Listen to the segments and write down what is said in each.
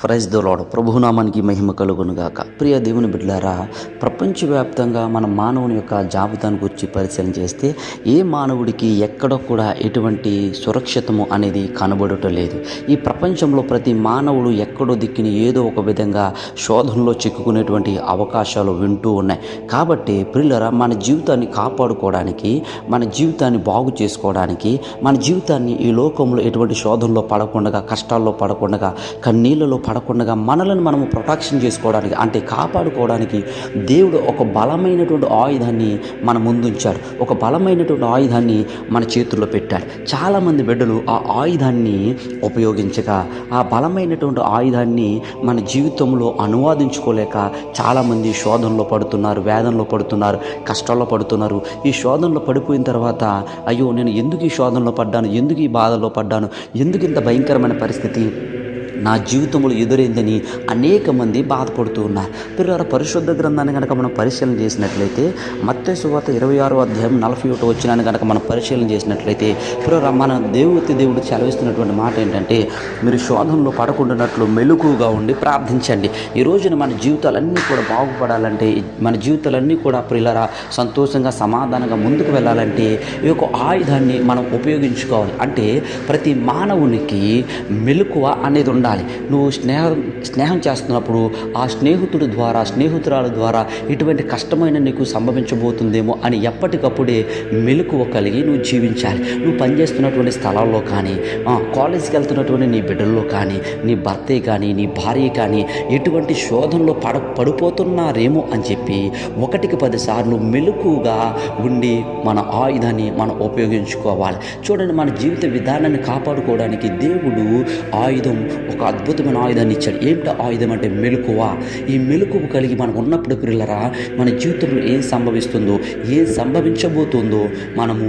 Prize దోలాడు ప్రభునామానికి మహిమ కలుగునుగాక. ప్రియ దేవుని బిడ్డారా ప్రపంచవ్యాప్తంగా మన మానవుని యొక్క జాబితాను గురించి పరిశీలన చేస్తే ఏ మానవుడికి ఎక్కడ కూడా ఎటువంటి సురక్షితము అనేది కనబడటం లేదు. ఈ ప్రపంచంలో ప్రతి మానవుడు ఎక్కడో దిక్కిని ఏదో ఒక విధంగా శోధనలో చిక్కుకునేటువంటి అవకాశాలు వింటూ ఉన్నాయి. కాబట్టి ప్రిల్లరా మన జీవితాన్ని కాపాడుకోవడానికి మన జీవితాన్ని బాగు చేసుకోవడానికి మన జీవితాన్ని ఈ లోకంలో ఎటువంటి శోధనలో పడకుండా కష్టాల్లో పడకుండా కన్నీళ్ళలో పడకుండా మనలను మనము ప్రొటెక్షన్ చేసుకోవడానికి అంటే కాపాడుకోవడానికి దేవుడు ఒక బలమైనటువంటి ఆయుధాన్ని మన ముందుంచాడు. ఒక బలమైనటువంటి ఆయుధాన్ని మన చేతుల్లో పెట్టాడు. చాలామంది బిడ్డలు ఆ ఆయుధాన్ని ఉపయోగించక ఆ బలమైనటువంటి ఆయుధాన్ని మన జీవితంలో అనువాదించుకోలేక చాలామంది శోధనలో పడుతున్నారు వేదనలో పడుతున్నారు కష్టాల్లో పడుతున్నారు. ఈ శోధనలో పడిపోయిన తర్వాత అయ్యో నేను ఎందుకు ఈ శోధనలో పడ్డాను? ఎందుకు ఈ బాధలో పడ్డాను? ఎందుకు ఇంత భయంకరమైన పరిస్థితి? నా జీవితంలో ఎదురైందని అనేక మంది బాధపడుతూ ఉన్నారు. పిల్లల పరిశుద్ధ గ్రంథాన్ని కనుక మనం పరిశీలన చేసినట్లయితే మత్తే సువార్త ఇరవై ఆరో అధ్యాయం నలభై ఒకటి వచ్చినాన్ని కనుక మనం పరిశీలన చేసినట్లయితే పిల్లల మన దేవుతి దేవుడు చలవిస్తున్నటువంటి మాట ఏంటంటే మీరు శోధంలో పడకుండానట్లు మెలుకుగా ఉండి ప్రార్థించండి. ఈ రోజున మన జీవితాలన్నీ కూడా బాగుపడాలంటే మన జీవితాలన్నీ కూడా పిల్లల సంతోషంగా సమాధానంగా ముందుకు వెళ్ళాలంటే ఈ యొక్క ఆయుధాన్ని మనం ఉపయోగించుకోవాలి. అంటే ప్రతి మానవునికి మెలకువ అనేది ఉండాలి. నువ్వు స్నేహం స్నేహం చేస్తున్నప్పుడు ఆ స్నేహితుడి ద్వారా స్నేహితురాల ద్వారా ఇటువంటి కష్టమైన నీకు సంభవించబోతుందేమో అని ఎప్పటికప్పుడే మెలకువ కలిగి నువ్వు జీవించాలి. నువ్వు పనిచేస్తున్నటువంటి స్థలాల్లో కానీ ఆ, కాలేజీకి వెళ్తున్నటువంటి నీ బిడ్డల్లో కానీ నీ భర్తే కానీ నీ భార్య కానీ ఎటువంటి శోధనలో పడ పడిపోతున్నారేమో అని చెప్పి ఒకటికి పదిసార్లు మెలకుగా ఉండి మన ఆయుధాన్ని మనం ఉపయోగించుకోవాలి. చూడండి మన జీవిత విధానాన్ని కాపాడుకోవడానికి దేవుడు ఆయుధం ఒక అద్భుతమైన ఆయుధాన్ని ఇచ్చాడు. ఏంటి ఆయుధం అంటే మెలకువ? ఈ మెలకువ కలిగి మనం ఉన్నప్పుడు పిల్లరా మన జీవితంలో ఏం సంభవిస్తుందో ఏం సంభవించబోతుందో మనము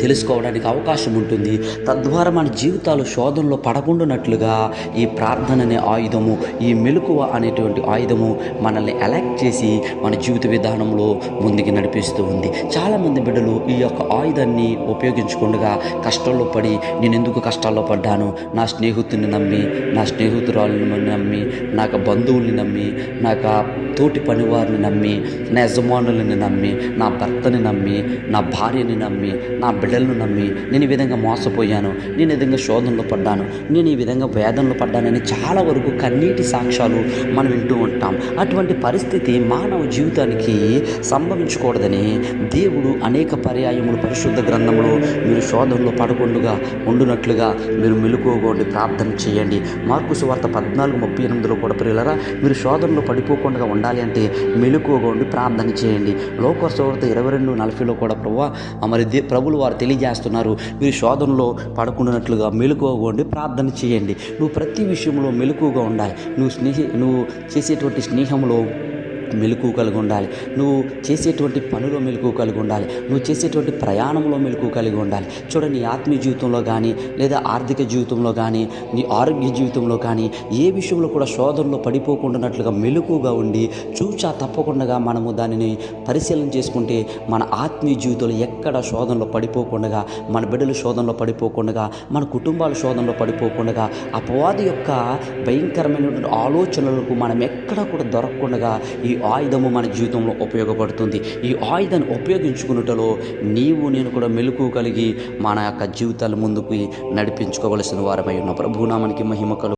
తెలుసుకోవడానికి అవకాశం ఉంటుంది. తద్వారా మన జీవితాలు శోధనలో పడకుండానట్లుగా ఈ ప్రార్థన అనే ఆయుధము ఈ మెలకువ అనేటువంటి ఆయుధము మనల్ని ఎలక్ట్ చేసి మన జీవిత విధానంలో ముందుకు నడిపిస్తూ ఉంది. చాలామంది బిడ్డలు ఈ యొక్క ఆయుధాన్ని ఉపయోగించకుండా కష్టంలో పడి నేను ఎందుకు కష్టాల్లో పడ్డాను? నా స్నేహితుడిని నమ్మి నా స్నేహితురాలను నమ్మి నాకు బంధువుల్ని నమ్మి నాకు తోటి పనివారిని నమ్మి నా యజమానులని నమ్మి నా భర్తని నమ్మి నా భార్యని నమ్మి నా బిడ్డ బిడ్డలను నమ్మి నేను ఈ విధంగా మోసపోయాను నేను ఈ విధంగా శోధనలో పడ్డాను నేను ఈ విధంగా వేదనలు పడ్డానని చాలా వరకు కన్నీటి సాక్ష్యాలు మనం వింటూ ఉంటాం. అటువంటి పరిస్థితి మానవ జీవితానికి సంభవించకూడదని దేవుడు అనేక పర్యాయములు పరిశుద్ధ గ్రంథంలో మీరు శోధనలో పడకుండుగా ఉండునట్లుగా మీరు మెలుకోగోండి ప్రార్థన చేయండి. మార్కు సువార్త పద్నాలుగు ముప్పై ఎనిమిదిలో కూడా ప్రియులరా మీరు శోధనలో పడిపోకుండా ఉండాలి అంటే మెలుకోగోండి ప్రార్థన చేయండి. లోక సువార్త ఇరవై రెండు నలభైలో కూడా ప్రభు మరి దే ప్రభులు వారు తెలియజేస్తున్నారు. మీరు శోధనలో పడుకున్నట్లుగా మెలుకోగోండి ప్రార్థన చేయండి. నువ్వు ప్రతి విషయంలో మెలకుగా ఉండాలి. నువ్వు స్నేహి నువ్వు చేసేటువంటి స్నేహంలో మెలకు కలిగి ఉండాలి. నువ్వు చేసేటువంటి పనిలో మెలకు కలిగి ఉండాలి. నువ్వు చేసేటువంటి ప్రయాణంలో మెలకు కలిగి ఉండాలి. చూడండి నీ ఆత్మీయ జీవితంలో కానీ లేదా ఆర్థిక జీవితంలో కానీ నీ ఆరోగ్య జీవితంలో కానీ ఏ విషయంలో కూడా శోధనలో పడిపోకుండానట్లుగా మెలకుగా ఉండి చూచా తప్పకుండా మనము దానిని పరిశీలన చేసుకుంటే మన ఆత్మీయ జీవితంలో ఎక్కడ శోధనలో పడిపోకుండా మన బిడ్డలు శోధనలో పడిపోకుండా మన కుటుంబాల శోధనలో పడిపోకుండా అపవాది యొక్క భయంకరమైనటువంటి ఆలోచనలకు మనం ఎక్కడ కూడా దొరకకుండా ఈ ఆయుధము మన జీవితంలో ఉపయోగపడుతుంది. ఈ ఆయుధాన్ని ఉపయోగించుకున్నటలో నీవు నేను కూడా మెలకు కలిగి మన యొక్క జీవితాల ముందుకు నడిపించుకోవలసిన వారమై ఉన్న. ప్రభునామానికి మహిమ కలుగు